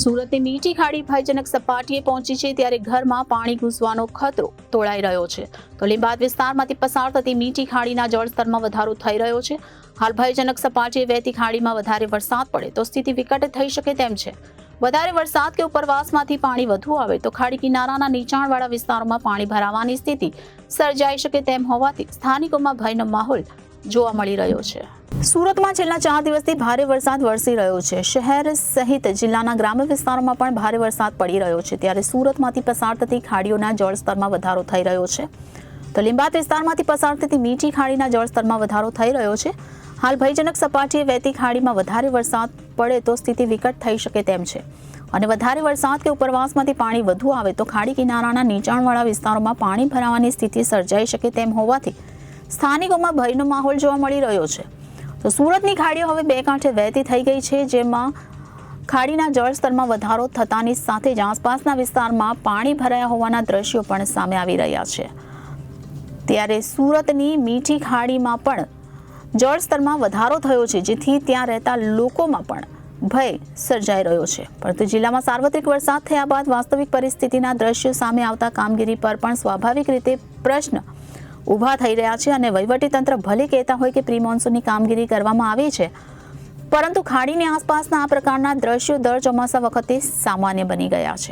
સુરતની મીઠી ખાડી ભયજનક સપાટીએ પહોંચી છે ત્યારે ઘરમાં પાણી ઘૂસવાનો ખતરો તોળાઈ રહ્યો છે. તો લીંબાદ વિસ્તારમાંથી પસાર થતી મીઠી ખાડીના જળસ્તરમાં વધારો થઈ રહ્યો છે. હાલ ભયજનક સપાટીએ વહેતી ખાડીમાં વધારે વરસાદ પડે તો સ્થિતિ વિકટ થઈ શકે તેમ છે. વધારે વરસાદ કે ઉપરવાસમાંથી પાણી વધુ આવે તો ખાડી કિનારાના નીચાણવાળા વિસ્તારોમાં પાણી ભરાવાની સ્થિતિ સર્જાઈ શકે તેમ હોવાથી સ્થાનિકોમાં ભયનો માહોલ જોવા મળી રહ્યો છે. સુરતમાં છેલ્લા ચાર દિવસથી ભારે વરસાદ વરસી રહ્યો છે. શહેર સહિત જિલ્લાના ગ્રામ્ય વિસ્તારોમાં પણ ભારે વરસાદ પડી રહ્યો છે. ત્યારે સુરતમાંથી પસાર થતી ખાડીઓના જળસ્તરમાં વધારો થઈ રહ્યો છે. તો લિંબાત વિસ્તારમાંથી પસાર થતી મીઠી ખાડીના જળસ્તરમાં વધારો થઈ રહ્યો છે. હાલ ભયજનક સપાટીએ વહેતી ખાડીમાં વધારે વરસાદ પડે તો સ્થિતિ વિકટ થઈ શકે તેમ છે. અને વધારે વરસાદ કે ઉપરવાસમાંથી પાણી વધુ આવે તો ખાડી કિનારાના નીચાણવાળા વિસ્તારોમાં પાણી ભરાવાની સ્થિતિ સર્જાઈ શકે તેમ હોવાથી સ્થાનિકોમાં ભયનો માહોલ જોવા મળી રહ્યો છે. તો સુરતની ખાડીઓ હવે બે કાંઠે વહેતી થઈ ગઈ છે, જેમાં ખાડીના જળસ્તરમાં વધારો થતાની સાથે જ આસપાસના વિસ્તારમાં પાણી ભરાયા હોવાના દ્રશ્યો પણ સામે આવી રહ્યા છે. ત્યારે સુરતની મીઠી ખાડીમાં પણ જળસ્તરમાં વધારો થયો છે, જેથી ત્યાં રહેતા લોકોમાં પણ ભય સર્જાઈ રહ્યો છે. પરંતુ જિલ્લામાં સાર્વત્રિક વરસાદ થયા બાદ વાસ્તવિક પરિસ્થિતિના દ્રશ્યો સામે આવતા કામગીરી પર પણ સ્વાભાવિક રીતે પ્રશ્ન ઊભા થઈ રહ્યા છે અને વહીવટીતંત્ર ભલે કહેતા હોય કે પ્રી કામગીરી કરવામાં આવી છે, પરંતુ ખાડીની આસપાસના આ પ્રકારના દ્રશ્યો દર ચોમાસા વખતે સામાન્ય બની ગયા છે.